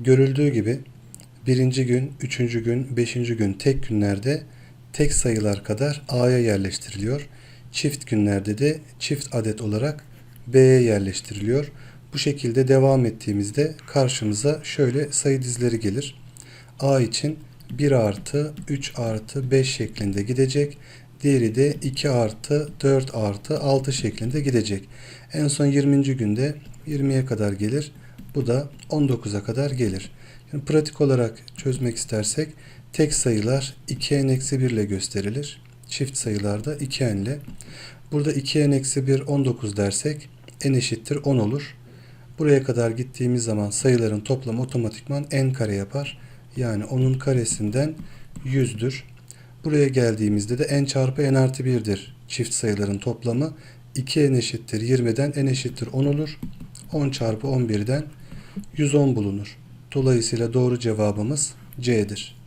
Görüldüğü gibi birinci gün, üçüncü gün, beşinci gün tek günlerde tek sayılar kadar A'ya yerleştiriliyor. Çift günlerde de çift adet olarak B'ye yerleştiriliyor. Bu şekilde devam ettiğimizde karşımıza şöyle sayı dizileri gelir. A için 1 artı 3 artı 5 şeklinde gidecek. Diğeri de 2 artı 4 artı 6 şeklinde gidecek. En son 20. günde 20'ye kadar gelir. Bu da 19'a kadar gelir. Şimdi pratik olarak çözmek istersek tek sayılar 2n-1 ile gösterilir. Çift sayılarda 2n ile. Burada 2n-1 19 dersek n eşittir 10 olur. Buraya kadar gittiğimiz zaman sayıların toplamı otomatikman n kare yapar. Yani 10'un karesinden 100'dür. Buraya geldiğimizde de n çarpı n artı 1'dir. Çift sayıların toplamı 2n eşittir 20'den n eşittir 10 olur. 10 çarpı 11'den 110 bulunur. Dolayısıyla doğru cevabımız C'dir.